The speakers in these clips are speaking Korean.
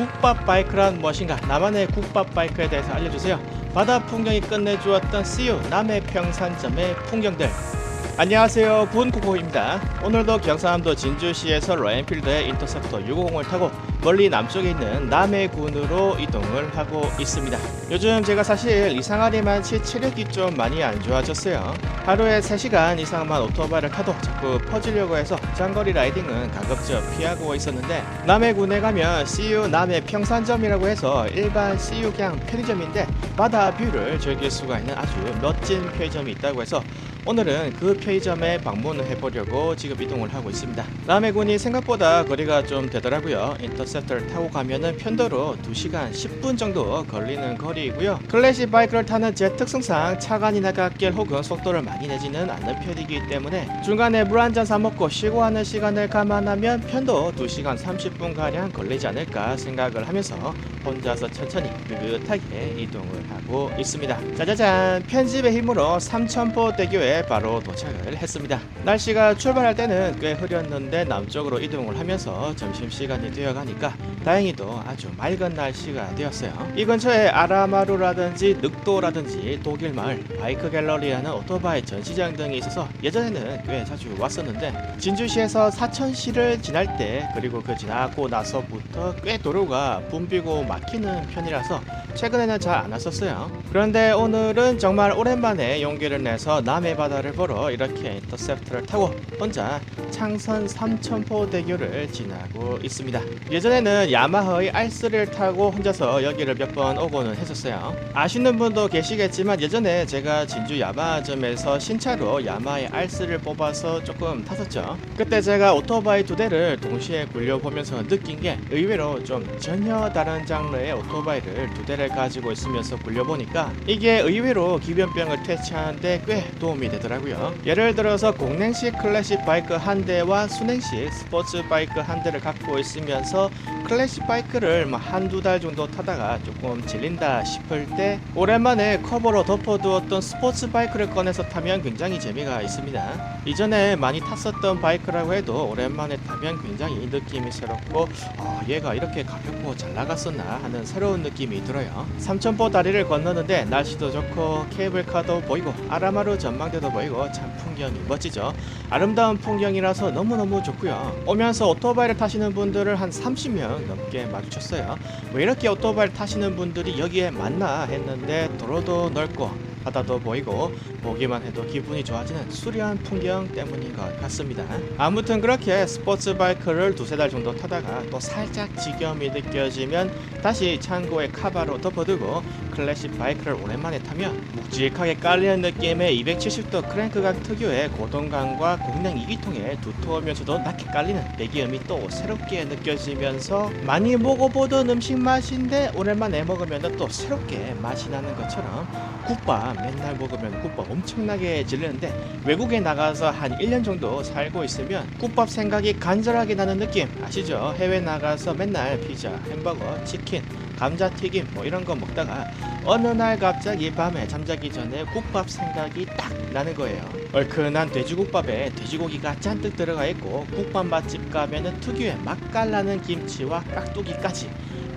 국밥 바이크란 무엇인가? 나만의 국밥 바이크에 대해서 알려주세요. 바다 풍경이 끝내주었던 CU 남해 평산점의 풍경들. 안녕하세요, 군코코입니다. 오늘도 경상남도 진주시에서 로엔필드의 인터셉터 650을 타고 멀리 남쪽에 있는 남해군으로 이동을 하고 있습니다. 요즘 제가 사실 이상하리만 치 체력이 좀 많이 안 좋아졌어요. 하루에 3시간 이상만 오토바이를 타도 자꾸 퍼지려고 해서 장거리 라이딩은 가급적 피하고 있었는데 남해군에 가면 CU 남해 평산점이라고 해서 일반 CU 그냥 편의점인데 바다 뷰를 즐길 수가 있는 아주 멋진 편의점이 있다고 해서 오늘은 그 편의점에 방문을 해보려고 지금 이동을 하고 있습니다. 남해군이 생각보다 거리가 좀 되더라고요. 인터셉터를 타고 가면은 편도로 2시간 10분 정도 걸리는 거리이고요. 클래식 바이크를 타는 제 특성상 차간이나 갓길 혹은 속도를 많이 내지는 않는 편이기 때문에 중간에 물 한 잔 사 먹고 쉬고 하는 시간을 감안하면 편도 2시간 30분 가량 걸리지 않을까 생각을 하면서 혼자서 천천히 느긋하게 이동을 하고 있습니다. 짜자잔 편집의 힘으로 삼천포 대교에 바로 도착을 했습니다. 날씨가 출발할 때는 꽤 흐렸는데 남쪽으로 이동을 하면서 점심시간이 되어가니까 다행히도 아주 맑은 날씨가 되었어요. 이 근처에 아라마루라든지 늑도라든지 독일 마을 바이크 갤러리라는 오토바이 전시장 등이 있어서 예전에는 꽤 자주 왔었는데 진주시에서 사천시를 지날 때 그리고 그 지나고 나서부터 꽤 도로가 붐비고 막히는 편이라서 최근에는 잘 안 왔었어요. 그런데 오늘은 정말 오랜만에 용기를 내서 남해 바다를 보러 이렇게 인터셉터를 타고 혼자 창선 삼천포 대교를 지나고 있습니다. 예전에는 야마하의 R3를 타고 혼자서 여기를 몇 번 오고는 했었어요. 아시는 분도 계시겠지만 예전에 제가 진주 야마점에서 신차로 야마의 R3를 뽑아서 조금 탔었죠. 그때 제가 오토바이 두 대를 동시에 굴려보면서 느낀 게 의외로 좀 전혀 다른 장 르의 오토바이를 두 대를 가지고 있으면서 굴려보니까 이게 의외로 기변병을 퇴치하는데 꽤 도움이 되더라고요. 예를 들어서 공냉식 클래식 바이크 한 대와 순행식 스포츠 바이크 한 대를 갖고 있으면서 클래식 바이크를 뭐 한두 달 정도 타다가 조금 질린다 싶을 때 오랜만에 커버로 덮어두었던 스포츠 바이크를 꺼내서 타면 굉장히 재미가 있습니다. 이전에 많이 탔었던 바이크라고 해도 오랜만에 타면 굉장히 느낌이 새롭고 아, 얘가 이렇게 가볍고 잘 나갔었나 하는 새로운 느낌이 들어요. 삼천포 다리를 건너는데 날씨도 좋고 케이블카도 보이고 아라마루 전망대도 보이고 참 풍경이 멋지죠. 아름다운 풍경이라서 너무너무 좋고요. 오면서 오토바이를 타시는 분들을 한 30명 넘게 마주쳤어요. 왜 이렇게 오토바이를 타시는 분들이 여기에 많나 했는데 도로도 넓고 바다도 보이고 보기만 해도 기분이 좋아지는 수려한 풍경 때문인 것 같습니다. 아무튼 그렇게 스포츠 바이크를 두세 달 정도 타다가 또 살짝 지겨움이 느껴지면 다시 창고에 카바로 덮어두고 클래식 바이크를 오랜만에 타면 묵직하게 깔리는 느낌의 270도 크랭크각 특유의 고동감과 공랭 2기통에 두터우면서도 낮게 깔리는 배기음이 또 새롭게 느껴지면서 많이 먹어보던 음식 맛인데 오랜만에 먹으면 또 새롭게 맛이 나는 것처럼 국밥 맨날 먹으면 국밥 엄청나게 질리는데 외국에 나가서 한 1년 정도 살고 있으면 국밥 생각이 간절하게 나는 느낌 아시죠? 해외 나가서 맨날 피자, 햄버거, 치킨, 감자튀김 뭐 이런 거 먹다가 어느 날 갑자기 밤에 잠자기 전에 국밥 생각이 딱 나는 거예요. 얼큰한 돼지국밥에 돼지고기가 잔뜩 들어가 있고 국밥 맛집 가면은 특유의 맛깔나는 김치와 깍두기까지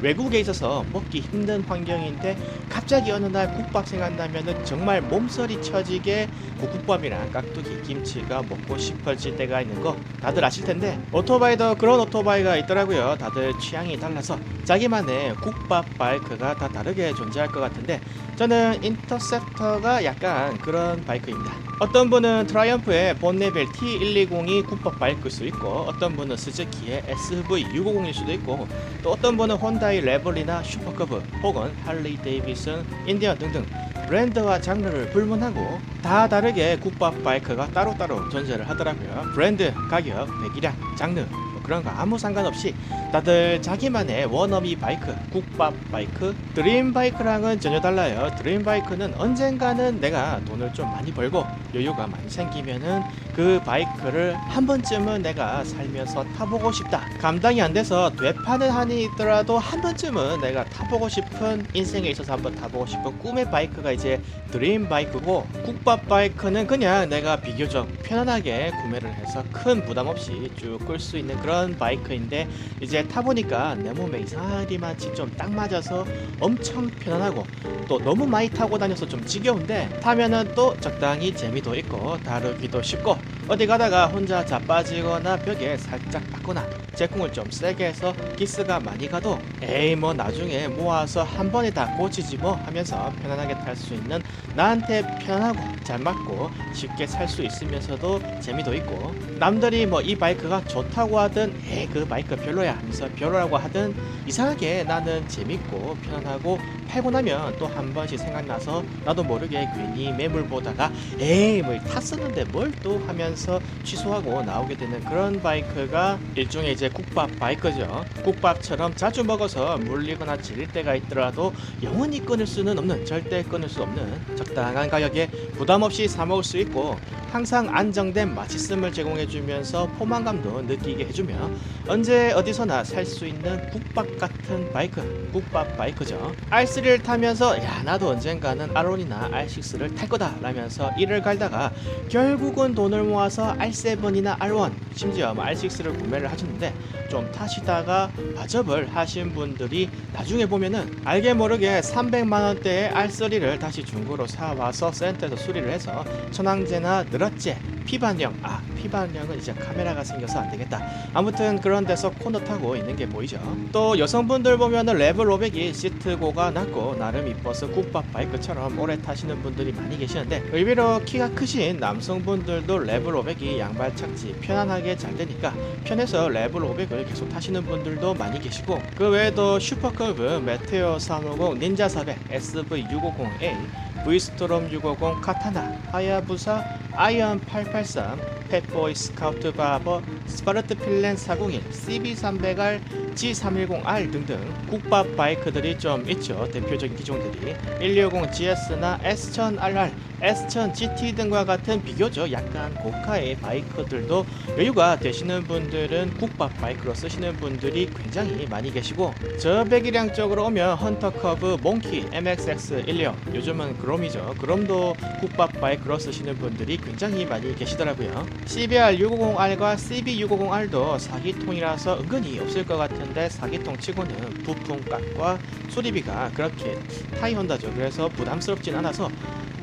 외국에 있어서 먹기 힘든 환경인데 갑자기 어느 날 국밥 생각나면은 정말 몸서리 쳐지게 그 국밥이랑 깍두기 김치가 먹고 싶어질 때가 있는 거 다들 아실 텐데 오토바이도 그런 오토바이가 있더라고요. 다들 취향이 달라서 자기만의 국밥 바이크가 다 다르게 존재할 것 같은데 저는 인터셉터가 약간 그런 바이크입니다. 어떤 분은 트라이언프의 본네벨 T120이 국밥 바이크일 수 있고 어떤 분은 스즈키의 SV650일 수도 있고 또 어떤 분은 혼다이 레블리나 슈퍼커브 혹은 할리 데이비슨 인디언 등등 브랜드와 장르를 불문하고 다 다르게 국밥 바이크가 따로따로 존재를 하더라고요. 브랜드, 가격, 배기량, 장르 뭐 그런 거 아무 상관없이 다들 자기만의 워너비 바이크, 국밥 바이크, 드림 바이크랑은 전혀 달라요. 드림 바이크는 언젠가는 내가 돈을 좀 많이 벌고 여유가 많이 생기면은 그 바이크를 한 번쯤은 내가 살면서 타보고 싶다. 감당이 안 돼서 되파는 한이 있더라도 한 번쯤은 내가 타보고 싶은 인생에 있어서 한번 타보고 싶은 꿈의 바이크가 이제 드림 바이크고 국밥 바이크는 그냥 내가 비교적 편안하게 구매를 해서 큰 부담 없이 쭉 끌 수 있는 그런 그런 바이크인데 이제 타보니까 내 몸에 이상하리만치 좀딱 맞아서 엄청 편안하고 또 너무 많이 타고 다녀서 좀 지겨운데 타면은 또 적당히 재미도 있고 다루기도 쉽고 어디 가다가 혼자 자빠지거나 벽에 살짝 박거나 제콩을 좀 세게 해서 기스가 많이 가도 에이 뭐 나중에 모아서 한 번에 다 고치지 뭐 하면서 편안하게 탈 수 있는 나한테 편안하고 잘 맞고 쉽게 살 수 있으면서도 재미도 있고 남들이 뭐 이 바이크가 좋다고 하든 에이 그 바이크 별로야 하면서 별로라고 하든 이상하게 나는 재밌고 편안하고 팔고 나면 또 한 번씩 생각나서 나도 모르게 괜히 매물 보다가 에이 뭐 탔었는데 뭘 또 하면서 취소하고 나오게 되는 그런 바이크가 일종의 이제 국밥 바이크죠. 국밥처럼 자주 먹어서 물리거나 질릴 때가 있더라도 영원히 끊을 수는 없는 절대 끊을 수 없는 적당한 가격에 부담 없이 사 먹을 수 있고 항상 안정된 맛있음을 제공해주면서 포만감도 느끼게 해주며 언제 어디서나 살 수 있는 국밥 같은 바이크 국밥 바이크죠. R3를 타면서 야 나도 언젠가는 R1이나 R6를 탈 거다. 라면서 이를 갈다가 결국은 돈을 모아서 R7이나 R1 심지어 뭐 R6를 구매를 하셨는데 좀 타시다가 과접을 하신 분들이 나중에 보면은 알게 모르게 300만 원대의 R3를 다시 중고로 사와서 센터에서 수리를 해서 천황제나 느라제 피반령. 아 피반령은 이제 카메라가 생겨서 안 되겠다. 아무튼 그런 데서 코너 타고 있는 게 보이죠. 또 여성분들 보면은 500이 시트고가 낮고 나름 이뻐서 국밥 바이크처럼 오래 타시는 분들이 많이 계시는데 의외로 키가 크신 남성분들도 500이 양발 착지 편안하게 잘 되니까 편해서 500을 계속 타시는 분들도 많이 계시고 그 외에도 슈퍼커브 메테오 350 닌자 400 SV650A V스토롬 650 카타나 하야부사 아이언 883 펫보이 스카우트 바버 스파르트 필렌 401 CB300R G310R 등등 국밥 바이크들이 좀 있죠. 대표적인 기종들이. 160 GS나 S1000RR S1000 GT 등과 같은 비교적 약간 고가의 바이크들도 여유가 되시는 분들은 국밥 바이크로 쓰시는 분들이 굉장히 많이 계시고 저 배기량 쪽으로 오면 헌터커브 몽키 MXX1려 요즘은 그 롬이죠. 그롬도 국밥 바이크로 쓰시는 분들이 굉장히 많이 계시더라고요. CBR 650R과 CB650R도 사기통이라서 은근히 없을 것 같은데 사기통 치고는 부품값과 수리비가 그렇게 타이 혼다죠. 그래서 부담스럽진 않아서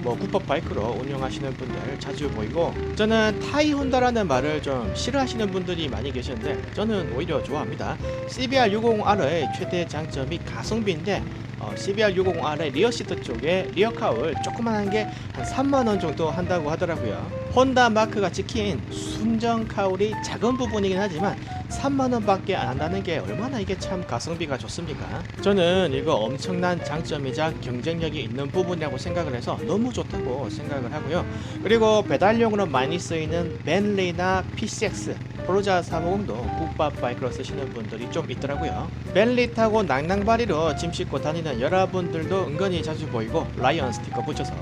뭐 국밥 바이크로 운영하시는 분들 자주 보이고 저는 타이 혼다라는 말을 좀 싫어하시는 분들이 많이 계시는데 저는 오히려 좋아합니다. CBR 650R의 최대 장점이 가성비인데 어, CBR 650R의 리어 시트 쪽에 리어 카울 조그만한 게 한 3만 원 정도 한다고 하더라고요. 혼다 마크가 찍힌 순정 카울이 작은 부분이긴 하지만 3만 원 밖에 안 한다는 게 얼마나 이게 참 가성비가 좋습니까? 저는 이거 엄청난 장점이자 경쟁력이 있는 부분이라고 생각을 해서 너무 좋다고 생각을 하고요. 그리고 배달용으로 많이 쓰이는 벤리나 PCX 포르자 350도 국밥 바이크로 쓰시는 분들이 좀 있더라고요. 벤리 타고 낭낭바리로 짐 싣고 다니는 여러분들도 은근히 자주 보이고 라이언 스티커 붙여서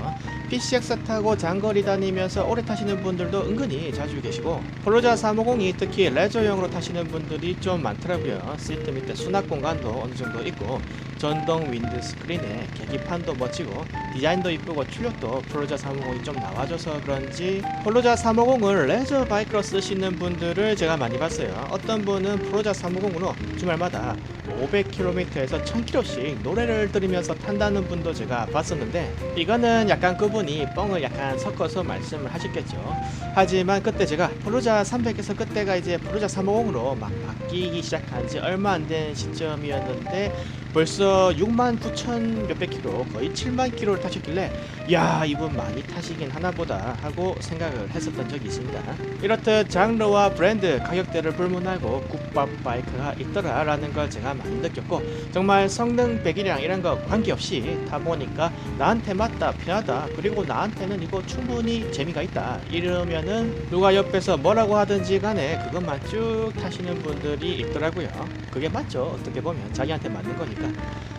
PCX 타고 장거리 다니면서 오래 타시는 분들도 은근히 자주 계시고 포르자 350이 특히 레저용으로 타시는 분들이 좀 많더라고요. 시트 밑에 수납 공간도 어느 정도 있고 전동 윈드 스크린에 계기판도 멋지고 디자인도 이쁘고 출력도 프로자 350이 좀 나와줘서 그런지 폴로자 350을 레저 바이크로 쓰시는 분들을 제가 많이 봤어요. 어떤 분은 프로자 350으로 주말마다 500km에서 1000km씩 노래를 들으면서 탄다는 분도 제가 봤었는데 이거는 약간 그분이 뻥을 약간 섞어서 말씀을 하셨겠죠. 하지만 그때 제가 프로자 300에서 그때가 이제 프로자 350으로 막 바뀌기 시작한 지 얼마 안 된 시점이었는데 벌써 6만 9천 몇백 킬로 거의 7만 킬로를 타셨길래 야 이분 많이 타시긴 하나 보다 하고 생각을 했었던 적이 있습니다. 이렇듯 장르와 브랜드 가격대를 불문하고 국밥 바이크가 있더라 라는 걸 제가 많이 느꼈고 정말 성능 배기량 이런 거 관계없이 타보니까 나한테 맞다 편하다 그리고 나한테는 이거 충분히 재미가 있다. 이러면은 누가 옆에서 뭐라고 하든지 간에 그것만 쭉 타시는 분들이 있더라고요. 그게 맞죠. 어떻게 보면 자기한테 맞는 거니까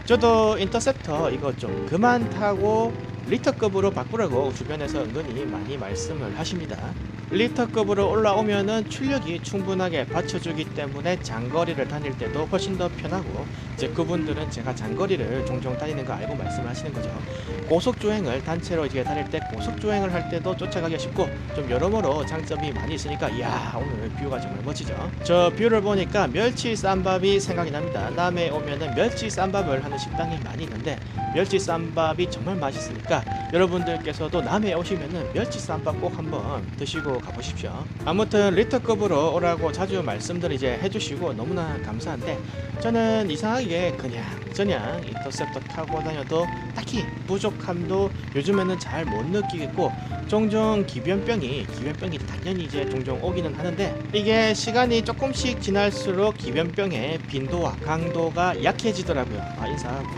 저도 인터셉터 이거 좀 그만 타고 리터급으로 바꾸라고 주변에서 은근히 많이 말씀을 하십니다. 리터급으로 올라오면은 출력이 충분하게 받쳐주기 때문에 장거리를 다닐 때도 훨씬 더 편하고 이제 그분들은 제가 장거리를 종종 다니는 거 알고 말씀하시는 거죠. 고속 주행을 단체로 이제 다닐 때 고속 주행을 할 때도 쫓아가기 쉽고 좀 여러모로 장점이 많이 있으니까 이야 오늘 뷰가 정말 멋지죠. 저 뷰를 보니까 멸치 쌈밥이 생각이 납니다. 남해 오면은 멸치 쌈밥을 하는 식당이 많이 있는데 멸치 쌈밥이 정말 맛있으니까 여러분들께서도 남해 오시면은 멸치 쌈밥 꼭 한번 드시고 가보십시오. 아무튼 리터급으로 오라고 자주 말씀들 이제 해주시고 너무나 감사한데 저는 이상하게 그냥 그냥 인터셉터 타고 다녀도 딱히 부족함도 요즘에는 잘 못 느끼겠고 종종 기변병이 기변병이 당연히 이제 종종 오기는 하는데 이게 시간이 조금씩 지날수록 기변병의 빈도와 강도가 약해지더라고요. 아 인사하고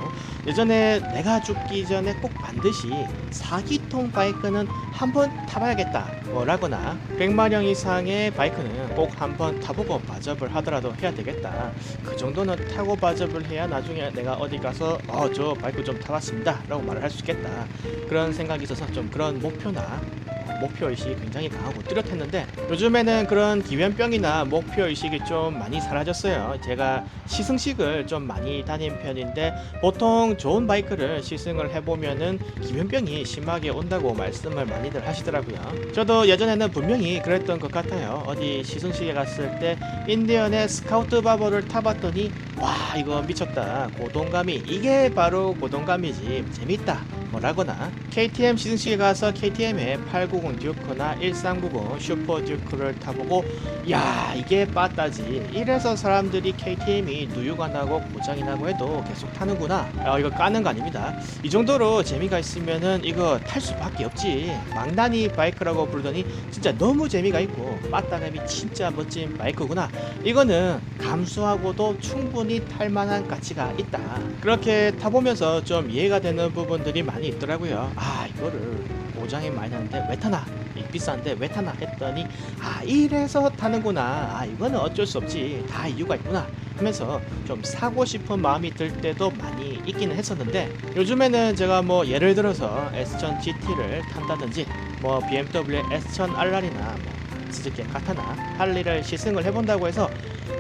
예전에 내가 죽기 전에 꼭 반드시 사기통 바이크는 한 번 타봐야겠다 뭐라거나 100마력 이상의 바이크는 꼭 한 번 타보고 바접을 하더라도 해야 되겠다. 그 정도는 타고 바접을 해야 나중에 내가 어디 가서 어 저 바이크 좀 타봤습니다 라고 말을 할 수 있겠다. 그런 생각이 있어서 좀 그런 목표나 목표 의식이 굉장히 강하고 뚜렷했는데 요즘에는 그런 기변병이나 목표 의식이 좀 많이 사라졌어요. 제가 시승식을 좀 많이 다닌 편인데 보통 좋은 바이크를 시승을 해보면은 기변병이 심하게 온다고 말씀을 많이들 하시더라고요. 저도 예전에는 분명히 그랬던 것 같아요. 어디 시승식에 갔을 때 인디언의 스카우트 바버를 타봤더니 와 이거 미쳤다 고동감이 이게 바로 고동감이지 재밌다 뭐라거나 KTM 시승식에 가서 KTM의 890 듀크나 1390 슈퍼 듀크를 타보고 야 이게 빠따지. 이래서 사람들이 KTM이 누유가 나고 고장이 나고 해도 계속 타는구나. 아 이거 까는 거 아닙니다. 이 정도로 재미가 있으면은 이거 탈 수밖에 없지. 망나니 바이크라고 부르더니 진짜 너무 재미가 있고 빠따감이 진짜 멋진 바이크구나. 이거는 감수하고도 충분히 탈 만한 가치가 있다 그렇게 타보면서 좀 이해가 되는 부분들이 많이 있더라고요. 아 이거를 고장이 많이 나는데 왜 타나? 이 비싼데 왜 타나? 했더니 아 이래서 타는구나. 아 이거는 어쩔 수 없지. 다 이유가 있구나. 하면서 좀 사고 싶은 마음이 들 때도 많이 있기는 했었는데 요즘에는 제가 뭐 예를 들어서 S1000 GT를 탄다든지 뭐 BMW S1000 RR이나 뭐 스즈키 카타나 할리를 시승을 해본다고 해서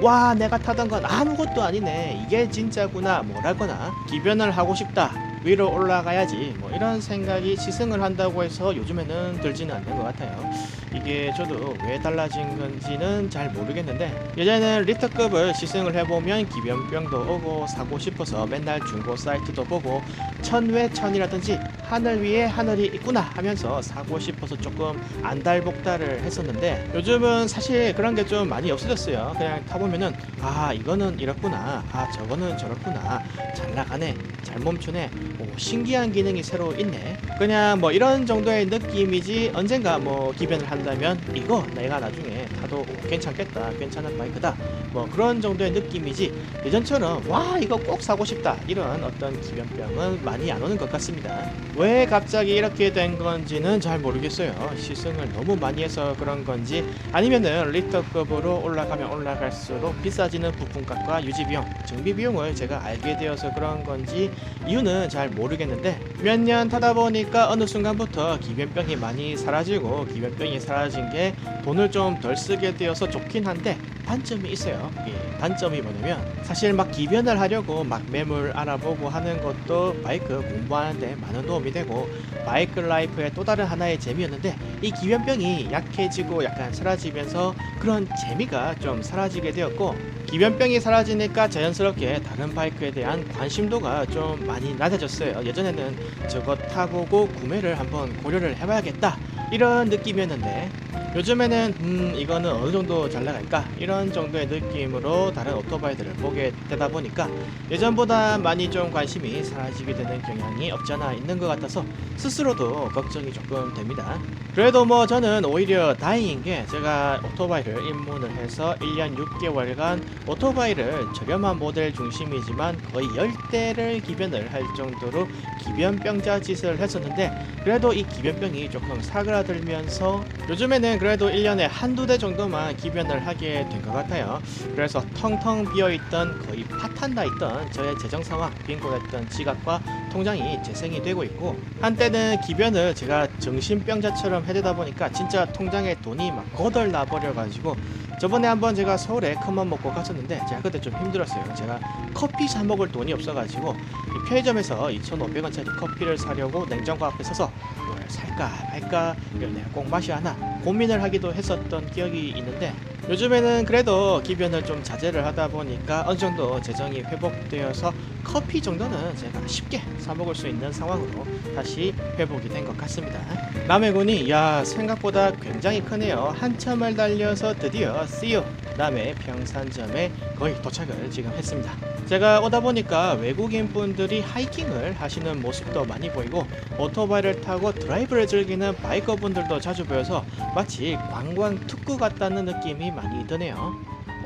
와 내가 타던 건 아무것도 아니네. 이게 진짜구나. 뭐라거나 기변을 하고 싶다. 위로 올라가야지. 뭐 이런 생각이 시승을 한다고 해서 요즘에는 들지는 않는 것 같아요 이게 저도 왜 달라진 건지는 잘 모르겠는데 예전에는 리터급을 시승을 해보면 기변병도 오고 사고 싶어서 맨날 중고 사이트도 보고 천외 천이라든지 하늘 위에 하늘이 있구나 하면서 사고 싶어서 조금 안달복달을 했었는데 요즘은 사실 그런 게 좀 많이 없어졌어요. 그냥 타보면은 아 이거는 이렇구나 아 저거는 저렇구나 잘 나가네 잘 멈추네 오, 신기한 기능이 새로 있네. 그냥 뭐 이런 정도의 느낌이지 언젠가 뭐 기변을 한다면 이거 내가 나중에 타도 괜찮겠다 괜찮은 바이크다. 뭐 그런 정도의 느낌이지. 예전처럼 와 이거 꼭 사고 싶다 이런 어떤 기변병은 많이 안 오는 것 같습니다. 왜 갑자기 이렇게 된 건지는 잘 모르겠어요. 시승을 너무 많이 해서 그런 건지 아니면은 리터급으로 올라가면 올라갈수록 비싸지는 부품값과 유지비용 정비비용을 제가 알게 되어서 그런 건지 이유는 잘 모르겠는데 몇 년 타다 보니까 어느 순간부터 기변병이 많이 사라지고 기변병이 사라진 게 돈을 좀 덜 쓰게 되어서 좋긴 한데 단점이 있어요. 예, 단점이 뭐냐면 사실 막 기변을 하려고 막 매물 알아보고 하는 것도 바이크 공부하는데 많은 도움이 되고 바이크 라이프의 또 다른 하나의 재미였는데 이 기변병이 약해지고 약간 사라지면서 그런 재미가 좀 사라지게 되었고 기변병이 사라지니까 자연스럽게 다른 바이크에 대한 관심도가 좀 많이 낮아졌어요. 예전에는 저거 타보고 구매를 한번 고려를 해봐야겠다 이런 느낌이었는데 요즘에는 음 이거는 어느 정도 잘 나갈까 이런 정도의 느낌으로 다른 오토바이들을 보게 되다 보니까 예전보다 많이 좀 관심이 사라지게 되는 경향이 없지 않아 있는 것 같아서 스스로도 걱정이 조금 됩니다. 그래도 뭐 저는 오히려 다행인 게 제가 오토바이를 입문을 해서 1년 6개월간 오토바이를 저렴한 모델 중심이지만 거의 10대를 기변을 할 정도로 기변병자 짓을 했었는데 그래도 이 기변병이 조금 사그라들면서 요즘에는 그래도 1년에 한두 대 정도만 기변을 하게 된 것 같아요. 그래서 텅텅 비어있던 거의 파탄나 있던 저의 재정 상황, 빈곤했던 지갑과 통장이 재생이 되고 있고 한때는 기변을 제가 정신병자처럼 해대다 보니까 진짜 통장에 돈이 막 거덜 나버려가지고 저번에 한번 제가 서울에 큰맘 먹고 갔었는데 제가 그때 좀 힘들었어요. 제가 커피 사 먹을 돈이 없어가지고 이 편의점에서 2,500원짜리 커피를 사려고 냉장고 앞에 서서 이걸 살까 말까 이걸 내가 꼭 마셔야 하나 고민을 하기도 했었던 기억이 있는데 요즘에는 그래도 기변을 좀 자제를 하다 보니까 어느 정도 재정이 회복되어서 커피 정도는 제가 쉽게 사 먹을 수 있는 상황으로 다시 회복이 된 것 같습니다. 남해군이 야 생각보다 굉장히 크네요. 한참을 달려서 드디어 CU 남해 평산점에 거의 도착을 지금 했습니다. 제가 오다 보니까 외국인 분들이 하이킹을 하시는 모습도 많이 보이고 오토바이를 타고 드라이브를 즐기는 바이커 분들도 자주 보여서 마치 관광 특구 같다는 느낌이 많이 드네요.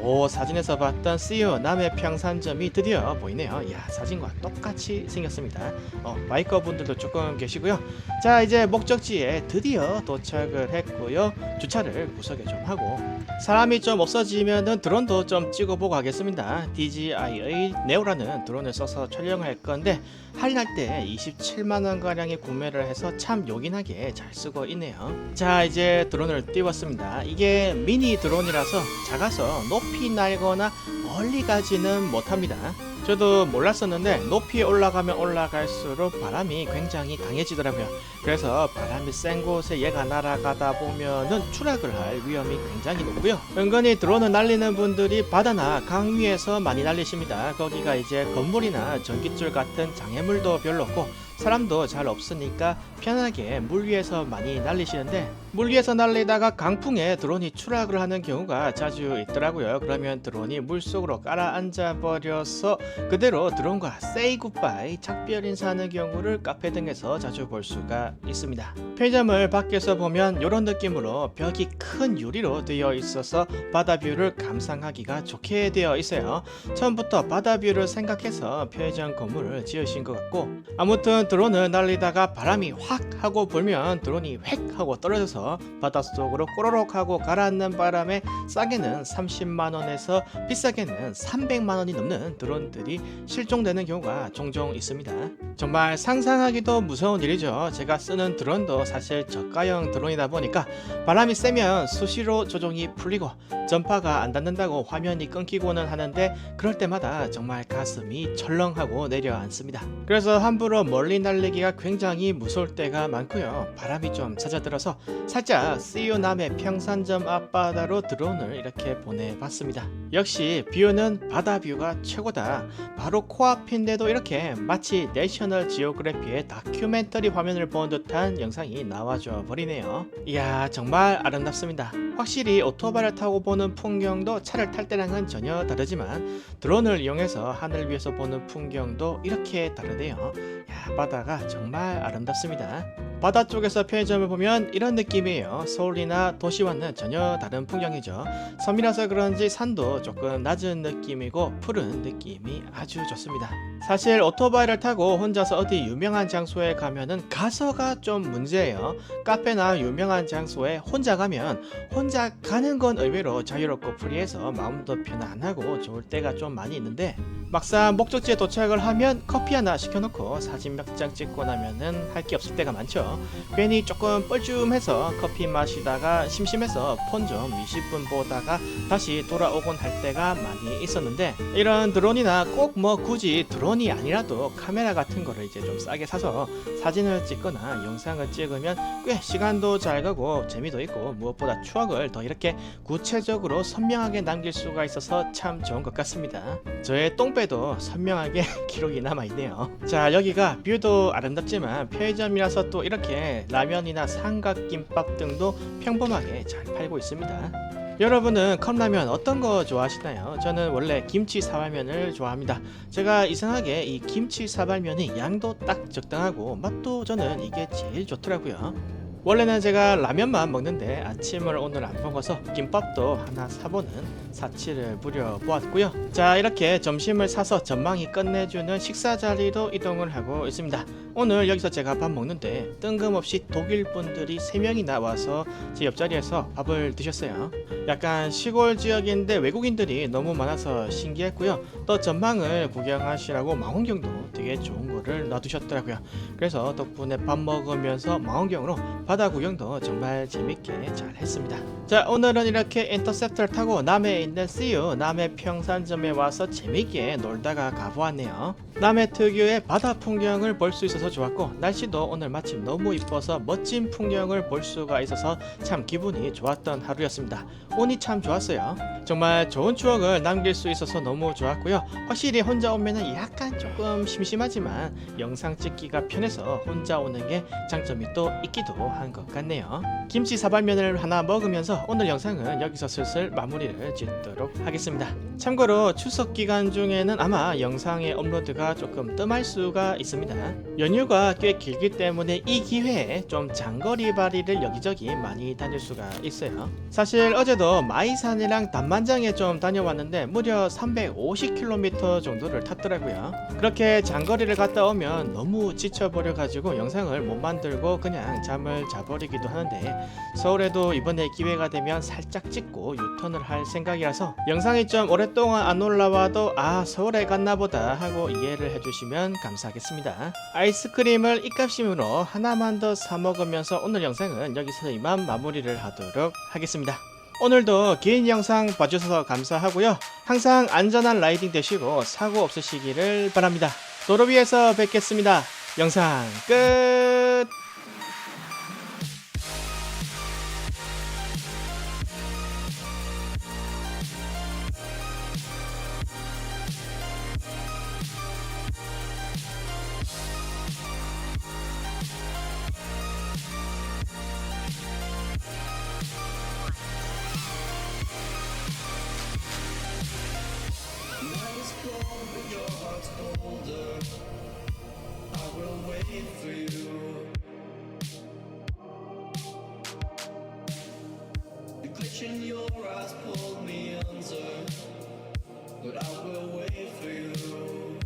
오 사진에서 봤던 CU 남해 평산점이 드디어 보이네요. 야 사진과 똑같이 생겼습니다. 어, 바이커 분들도 조금 계시고요. 자 이제 목적지에 드디어 도착을 했고요. 주차를 구석에 좀 하고 사람이 좀 없어지면은 드론도 좀 찍어보고 하겠습니다. DJI의 네오라는 드론을 써서 촬영을 할 건데 할인할 때 27만 원 가량에 구매를 해서 참 요긴하게 잘 쓰고 있네요. 자 이제 드론을 띄웠습니다. 이게 미니 드론이라서 작아서 높이 날거나 멀리 가지는 못합니다. 저도 몰랐었는데 높이 올라가면 올라갈수록 바람이 굉장히 강해지더라고요. 그래서 바람이 센 곳에 얘가 날아가다 보면은 추락을 할 위험이 굉장히 높고요. 은근히 드론을 날리는 분들이 바다나 강 위에서 많이 날리십니다. 거기가 이제 건물이나 전기줄 같은 장애물도 별로 없고 사람도 잘 없으니까 편하게 물 위에서 많이 날리시는데 물 위에서 날리다가 강풍에 드론이 추락을 하는 경우가 자주 있더라고요. 그러면 드론이 물 속으로 깔아앉아 버려서 그대로 드론과 세이 굿바이 작별 인사하는 경우를 카페 등에서 자주 볼 수가 있습니다. 편의점을 밖에서 보면 이런 느낌으로 벽이 큰 유리로 되어 있어서 바다 뷰를 감상하기가 좋게 되어 있어요. 처음부터 바다 뷰를 생각해서 편의점 건물을 지으신 것 같고 아무튼 드론을 날리다가 바람이 확 하고 불면 드론이 획 하고 떨어져서 바닷속으로 꼬르륵 하고 가라앉는 바람에 싸게는 30만 원에서 비싸게는 300만 원이 넘는 드론들이 실종되는 경우가 종종 있습니다. 정말 상상하기도 무서운 일이죠. 제가 쓰는 드론도 사실 저가형 드론이다 보니까 바람이 세면 수시로 조종이 풀리고 전파가 안 닿는다고 화면이 끊기고는 하는데 그럴 때마다 정말 가슴이 철렁하고 내려앉습니다. 그래서 함부로 멀리 날리기가 굉장히 무서울 때가 많고요. 바람이 좀 잦아들어서 살짝 남해 평산점 앞바다로 드론을 이렇게 보내봤습니다. 역시 뷰는 바다 뷰가 최고다. 바로 코앞인데도 이렇게 마치 내셔널 지오그래피의 다큐멘터리 화면을 본 듯한 영상이 나와줘 버리네요. 이야 정말 아름답습니다. 확실히 오토바이를 타고 보는 풍경도 차를 탈 때랑은 전혀 다르지만 드론을 이용해서 하늘 위에서 보는 풍경도 이렇게 다르네요. 야 바다가 정말 아름답습니다. 바다 쪽에서 편의점을 보면 이런 느낌이에요. 서울이나 도시와는 전혀 다른 풍경이죠. 섬이라서 그런지 산도 조금 낮은 느낌이고 푸른 느낌이 아주 좋습니다. 사실 오토바이를 타고 혼자서 어디 유명한 장소에 가면은 가서가 좀 문제예요. 카페나 유명한 장소에 혼자 가면 혼자 가는 건 의외로 자유롭고 프리해서 마음도 편안하고 좋을 때가 좀 많이 있는데 막상 목적지에 도착을 하면 커피 하나 시켜놓고 사진 몇장 찍고 나면은 할 게 없을 때가 많죠. 괜히 조금 뻘쭘해서 커피 마시다가 심심해서 폰 좀 20분 보다가 다시 돌아오곤 할 때가 많이 있었는데 이런 드론이나 꼭 뭐 굳이 드론이 아니라도 카메라 같은 거를 이제 좀 싸게 사서 사진을 찍거나 영상을 찍으면 꽤 시간도 잘 가고 재미도 있고 무엇보다 추억을 더 이렇게 구체적으로 선명하게 남길 수가 있어서 참 좋은 것 같습니다. 저의 똥배도 선명하게 기록이 남아 있네요. 자 여기가 뷰도 아름답지만 편의점이라서 또 이렇게 라면이나 삼각김밥 등도 평범하게 잘 팔고 있습니다. 여러분은 컵라면 어떤 거 좋아하시나요? 저는 원래 김치 사발면을 좋아합니다. 제가 이상하게 이 김치 사발면이 양도 딱 적당하고 맛도 저는 이게 제일 좋더라고요. 원래는 제가 라면만 먹는데 아침을 오늘 안 먹어서 김밥도 하나 사보는 사치를 부려보았고요. 자 이렇게 점심을 사서 전망이 끝내주는 식사 자리로 이동을 하고 있습니다. 오늘 여기서 제가 밥 먹는데 뜬금없이 독일 분들이 3명이나 와서 제 옆자리에서 밥을 드셨어요. 약간 시골 지역인데 외국인들이 너무 많아서 신기했고요. 또 전망을 구경하시라고 망원경도 되게 좋은 거를 놔두셨더라고요. 그래서 덕분에 밥 먹으면서 망원경으로 바다 구경도 정말 재밌게 잘 했습니다. 자 오늘은 이렇게 인터셉터를 타고 남해에 있는 CU 남해 평산점에 와서 재밌게 놀다가 가보았네요. 남해 특유의 바다 풍경을 볼 수 있어서 좋았고 날씨도 오늘 마침 너무 이뻐서 멋진 풍경을 볼 수가 있어서 참 기분이 좋았던 하루였습니다. 운이 참 좋았어요. 정말 좋은 추억을 남길 수 있어서 너무 좋았고요. 확실히 혼자 오면은 약간 조금 심심하지만 영상 찍기가 편해서 혼자 오는 게 장점이 또 있기도 한것 같네요. 김치 사발면을 하나 먹으면서 오늘 영상은 여기서 슬슬 마무리를 짓도록 하겠습니다. 참고로 추석 기간 중에는 아마 영상의 업로드가 조금 뜸할 수가 있습니다. 연휴가 꽤 길기 때문에 이 기회에 좀 장거리 발이를 여기저기 많이 다닐 수가 있어요. 사실 어제도 마이산이랑 단만장에 좀 다녀왔는데 무려 350km 정도를 탔더라고요. 그렇게 장거리를 갔다 오면 너무 지쳐버려가지고 영상을 못 만들고 그냥 잠을 자 버리기도 하는데 서울에도 이번에 기회가 되면 살짝 찍고 유턴을 할 생각이라서 영상이 좀 오랫동안 안 올라와도 아 서울에 갔나 보다 하고 이해를 해주시면 감사하겠습니다. 아이스크림을 입값심으로 하나만 더 사 먹으면서 오늘 영상은 여기서 이만 마무리를 하도록 하겠습니다. 오늘도 긴 영상 봐주셔서 감사하고요. 항상 안전한 라이딩 되시고 사고 없으시기를 바랍니다. 도로 위에서 뵙겠습니다. 영상 끝! Reflection, your eyes pulled me under, but I will wait for you.